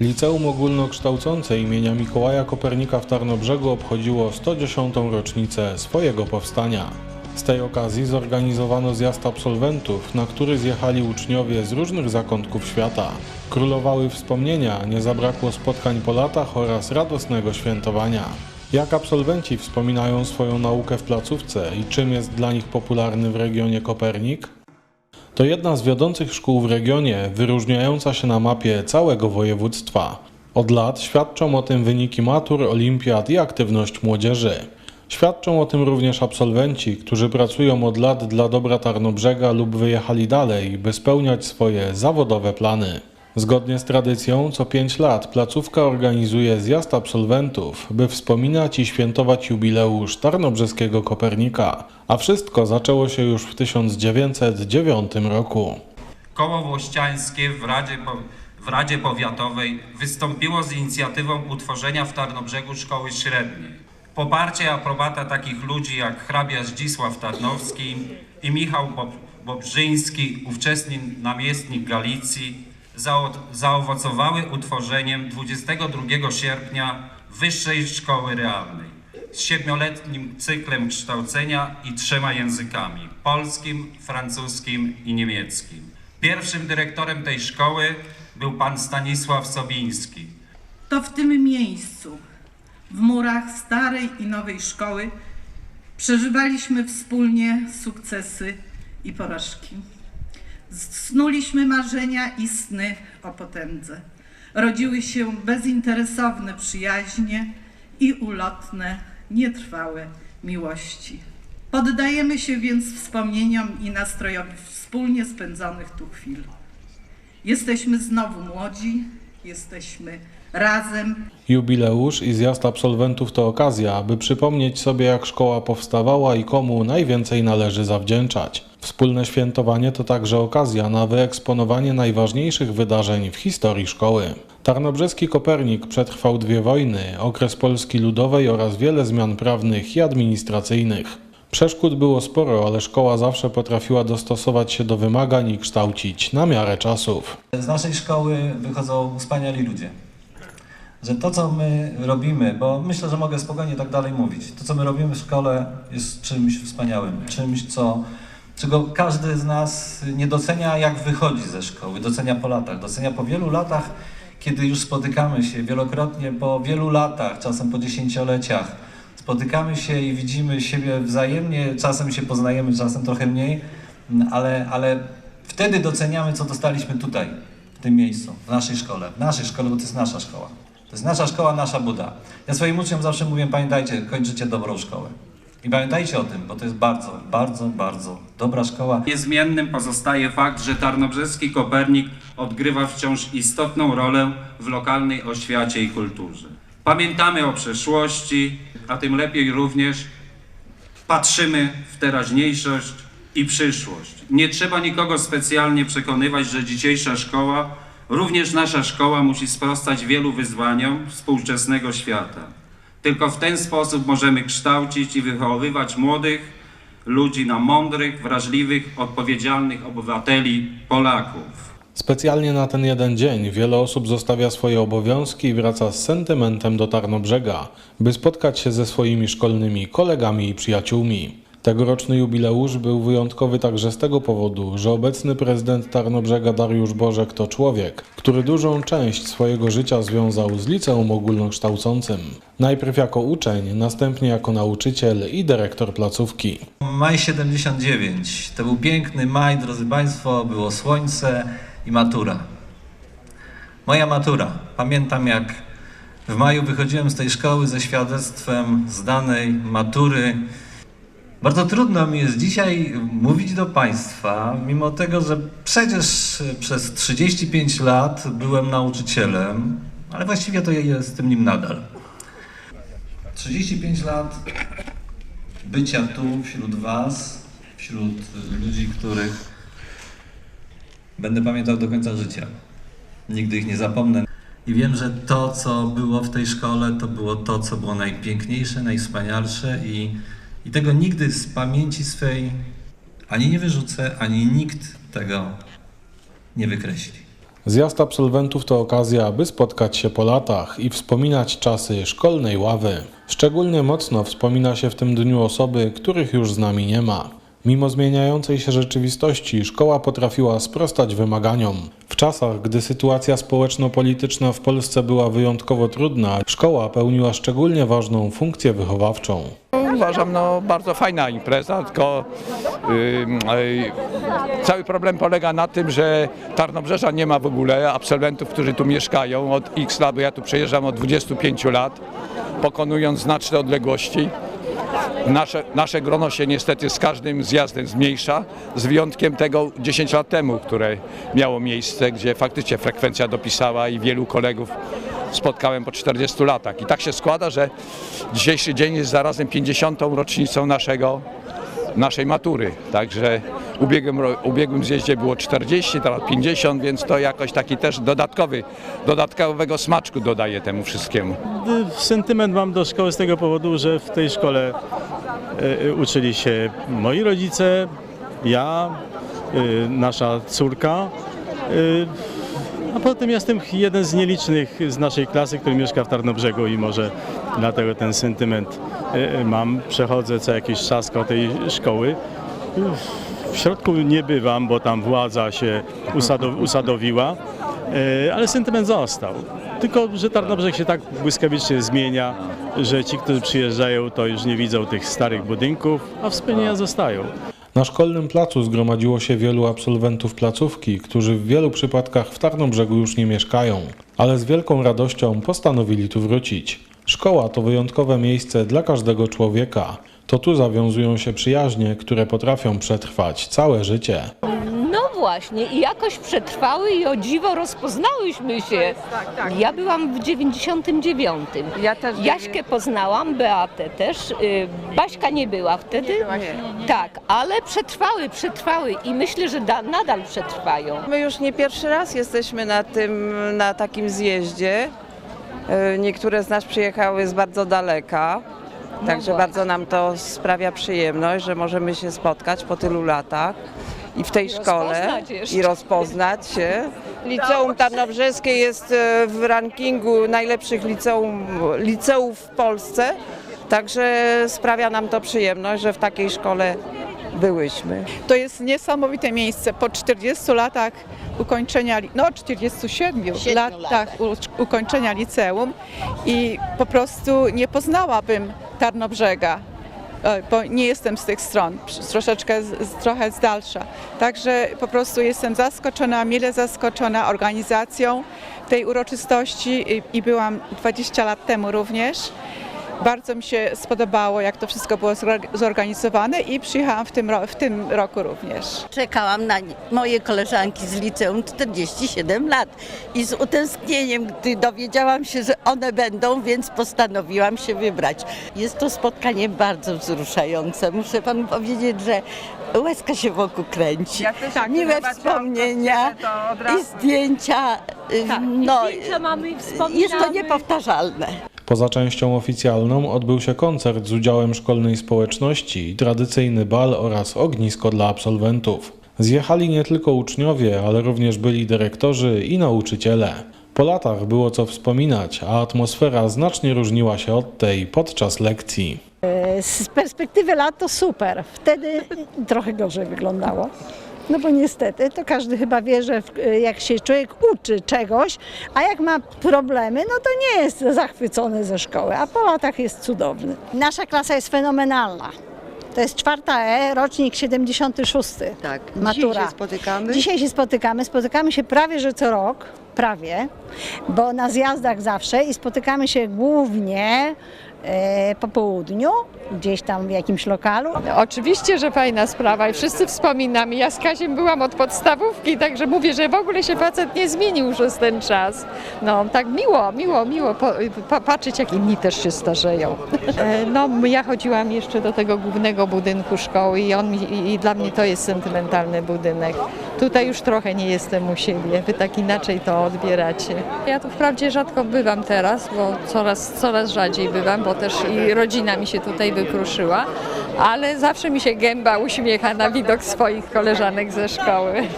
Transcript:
Liceum Ogólnokształcące imienia Mikołaja Kopernika w Tarnobrzegu obchodziło 110. rocznicę swojego powstania. Z tej okazji zorganizowano zjazd absolwentów, na który zjechali uczniowie z różnych zakątków świata. Królowały wspomnienia, nie zabrakło spotkań po latach oraz radosnego świętowania. Jak absolwenci wspominają swoją naukę w placówce i czym jest dla nich popularny w regionie Kopernik? To jedna z wiodących szkół w regionie, wyróżniająca się na mapie całego województwa. Od lat świadczą o tym wyniki matur, olimpiad i aktywność młodzieży. Świadczą o tym również absolwenci, którzy pracują od lat dla dobra Tarnobrzega lub wyjechali dalej, by spełniać swoje zawodowe plany. Zgodnie z tradycją, co 5 lat placówka organizuje zjazd absolwentów, by wspominać i świętować jubileusz Tarnobrzeskiego Kopernika. A wszystko zaczęło się już w 1909 roku. Koło Włościańskie w Radzie, w Radzie Powiatowej wystąpiło z inicjatywą utworzenia w Tarnobrzegu szkoły średniej. Poparcie i aprobata takich ludzi jak hrabia Zdzisław Tarnowski i Michał Bob- Bobrzyński, ówczesny namiestnik Galicji, zaowocowały utworzeniem 22 sierpnia Wyższej Szkoły Realnej z siedmioletnim cyklem kształcenia i trzema językami polskim, francuskim i niemieckim. Pierwszym dyrektorem tej szkoły był pan Stanisław Sobiński. To w tym miejscu, w murach starej i nowej szkoły, przeżywaliśmy wspólnie sukcesy i porażki. Snuliśmy marzenia i sny o potędze. Rodziły się bezinteresowne przyjaźnie i ulotne, nietrwałe miłości. Poddajemy się więc wspomnieniom i nastrojowi wspólnie spędzonych tu chwil. Jesteśmy znowu młodzi, jesteśmy razem Jubileusz i zjazd absolwentów to okazja, aby przypomnieć sobie, jak szkoła powstawała i komu najwięcej należy zawdzięczać. Wspólne świętowanie to także okazja na wyeksponowanie najważniejszych wydarzeń w historii szkoły. Tarnobrzeski Kopernik przetrwał dwie wojny, okres Polski Ludowej oraz wiele zmian prawnych i administracyjnych. Przeszkód było sporo, ale szkoła zawsze potrafiła dostosować się do wymagań i kształcić na miarę czasów. Z naszej szkoły wychodzą wspaniali ludzie. Że to, co my robimy, bo myślę, że mogę spokojnie tak dalej mówić, to, co my robimy w szkole, jest czymś wspaniałym, czymś, co, czego każdy z nas nie docenia, jak wychodzi ze szkoły, docenia po latach, docenia po wielu latach, kiedy już spotykamy się wielokrotnie, po wielu latach, czasem po dziesięcioleciach, spotykamy się i widzimy siebie wzajemnie, czasem się poznajemy, czasem trochę mniej, ale, ale wtedy doceniamy, co dostaliśmy tutaj, w tym miejscu, w naszej szkole, w naszej szkole, bo to jest nasza szkoła. To jest nasza szkoła, nasza Buda. Ja swoim uczniom zawsze mówię, pamiętajcie, kończycie dobrą szkołę. I pamiętajcie o tym, bo to jest bardzo, bardzo, bardzo dobra szkoła. Niezmiennym pozostaje fakt, że Tarnobrzeski Kopernik odgrywa wciąż istotną rolę w lokalnej oświacie i kulturze. Pamiętamy o przeszłości, a tym lepiej również patrzymy w teraźniejszość i przyszłość. Nie trzeba nikogo specjalnie przekonywać, że dzisiejsza szkoła, również nasza szkoła, musi sprostać wielu wyzwaniom współczesnego świata. Tylko w ten sposób możemy kształcić i wychowywać młodych ludzi na mądrych, wrażliwych, odpowiedzialnych obywateli Polaków. Specjalnie na ten jeden dzień wiele osób zostawia swoje obowiązki i wraca z sentymentem do Tarnobrzega, by spotkać się ze swoimi szkolnymi kolegami i przyjaciółmi. Tegoroczny jubileusz był wyjątkowy także z tego powodu, że obecny prezydent Tarnobrzega Dariusz Bożek to człowiek, który dużą część swojego życia związał z liceum ogólnokształcącym. Najpierw jako uczeń, następnie jako nauczyciel i dyrektor placówki. Maj 79. To był piękny maj, drodzy Państwo, było słońce i matura. Moja matura. Pamiętam jak w maju wychodziłem z tej szkoły ze świadectwem zdanej matury. Bardzo trudno mi jest dzisiaj mówić do Państwa, mimo tego, że przecież przez 35 lat byłem nauczycielem, ale właściwie to ja jestem nim nadal. 35 lat bycia tu wśród Was, wśród ludzi, których będę pamiętał do końca życia. Nigdy ich nie zapomnę. I wiem, że to, co było w tej szkole, to było to, co było najpiękniejsze, najwspanialsze i, i tego nigdy z pamięci swej ani nie wyrzucę, ani nikt tego nie wykreśli. Zjazd absolwentów to okazja, by spotkać się po latach i wspominać czasy szkolnej ławy. Szczególnie mocno wspomina się w tym dniu osoby, których już z nami nie ma. Mimo zmieniającej się rzeczywistości, szkoła potrafiła sprostać wymaganiom. Czasach, gdy sytuacja społeczno-polityczna w Polsce była wyjątkowo trudna, szkoła pełniła szczególnie ważną funkcję wychowawczą. Uważam, no bardzo fajna impreza, tylko ym, ej, cały problem polega na tym, że Tarnobrzeża nie ma w ogóle absolwentów, którzy tu mieszkają od x lat, bo ja tu przejeżdżam od 25 lat, pokonując znaczne odległości. Nasze, nasze grono się niestety z każdym zjazdem zmniejsza, z wyjątkiem tego 10 lat temu, które miało miejsce, gdzie faktycznie frekwencja dopisała i wielu kolegów spotkałem po 40 latach. I tak się składa, że dzisiejszy dzień jest zarazem 50. rocznicą naszego, naszej matury. Także ubiegłym, ubiegłym zjeździe było 40, teraz 50, więc to jakoś taki też dodatkowy, dodatkowego smaczku dodaje temu wszystkiemu. Sentyment mam do szkoły z tego powodu, że w tej szkole e, e, uczyli się moi rodzice, ja, e, nasza córka. A poza tym jestem jeden z nielicznych z naszej klasy, który mieszka w Tarnobrzegu i może dlatego ten sentyment e, e, mam. Przechodzę co jakiś czas koło tej szkoły. W środku nie bywam, bo tam władza się usado- usadowiła, e, ale sentyment został. Tylko, że Tarnobrzeg się tak błyskawicznie zmienia, że ci, którzy przyjeżdżają, to już nie widzą tych starych budynków, a wspomnienia zostają. Na szkolnym placu zgromadziło się wielu absolwentów placówki, którzy w wielu przypadkach w Tarnobrzegu już nie mieszkają, ale z wielką radością postanowili tu wrócić. Szkoła to wyjątkowe miejsce dla każdego człowieka. To tu zawiązują się przyjaźnie, które potrafią przetrwać całe życie. No właśnie, i jakoś przetrwały i o dziwo rozpoznałyśmy się. Ja byłam w 99. Ja też Jaśkę poznałam, Beatę też. y, Baśka nie była wtedy. Tak, ale przetrwały, przetrwały i myślę, że da, nadal przetrwają. My już nie pierwszy raz jesteśmy na tym, na takim zjeździe. E, Niektóre z nas przyjechały z bardzo daleka. Także właśnie. bardzo nam to sprawia przyjemność, że możemy się spotkać po tylu latach i w tej I szkole rozpoznać i rozpoznać się. Liceum Tarnobrzeskie jest e, w rankingu najlepszych liceum, liceów w Polsce, także sprawia nam to przyjemność, że w takiej szkole byłyśmy. To jest niesamowite miejsce. Po 40 latach ukończenia, no 47 latach u- ukończenia liceum i po prostu nie poznałabym Tarnobrzega, bo nie jestem z tych stron, troszeczkę, trochę z dalsza. Także po prostu jestem zaskoczona, mile zaskoczona organizacją tej uroczystości i byłam 20 lat temu również. Bardzo mi się spodobało, jak to wszystko było zorg- zorganizowane i przyjechałam w tym, ro- w tym roku również. Czekałam na moje koleżanki z liceum 47 lat i z utęsknieniem, gdy dowiedziałam się, że one będą, więc postanowiłam się wybrać. Jest to spotkanie bardzo wzruszające. Muszę panu powiedzieć, że łezka się wokół kręci. Ja też jak Miłe wspomnienia i zdjęcia. y, no, mamy i jest to niepowtarzalne. Poza częścią oficjalną odbył się koncert z udziałem szkolnej społeczności, tradycyjny bal oraz ognisko dla absolwentów. Zjechali nie tylko uczniowie, ale również byli dyrektorzy i nauczyciele. Po latach było co wspominać, a atmosfera znacznie różniła się od tej podczas lekcji. Z perspektywy lat to super. Wtedy trochę gorzej wyglądało. No bo niestety to każdy chyba wie, że jak się człowiek uczy czegoś, a jak ma problemy, no to nie jest zachwycony ze szkoły, a po latach jest cudowny. Nasza klasa jest fenomenalna. To jest czwarta E, rocznik 76. Tak, Matura. dzisiaj się spotykamy. Dzisiaj się spotykamy. Spotykamy się prawie że co rok, prawie, bo na zjazdach zawsze i spotykamy się głównie po południu, gdzieś tam w jakimś lokalu. Oczywiście, że fajna sprawa i wszyscy wspominamy. Ja z Kasiem byłam od podstawówki, także mówię, że w ogóle się facet nie zmienił przez ten czas. No tak miło, miło, miło po, po, patrzeć jak inni też się starzeją. No ja chodziłam jeszcze do tego głównego budynku szkoły i, on i dla mnie to jest sentymentalny budynek. Tutaj już trochę nie jestem u siebie, wy tak inaczej to odbieracie. Ja tu wprawdzie rzadko bywam teraz, bo coraz, coraz rzadziej bywam, bo też i rodzina mi się tutaj wykruszyła, ale zawsze mi się gęba uśmiecha na widok swoich koleżanek ze szkoły.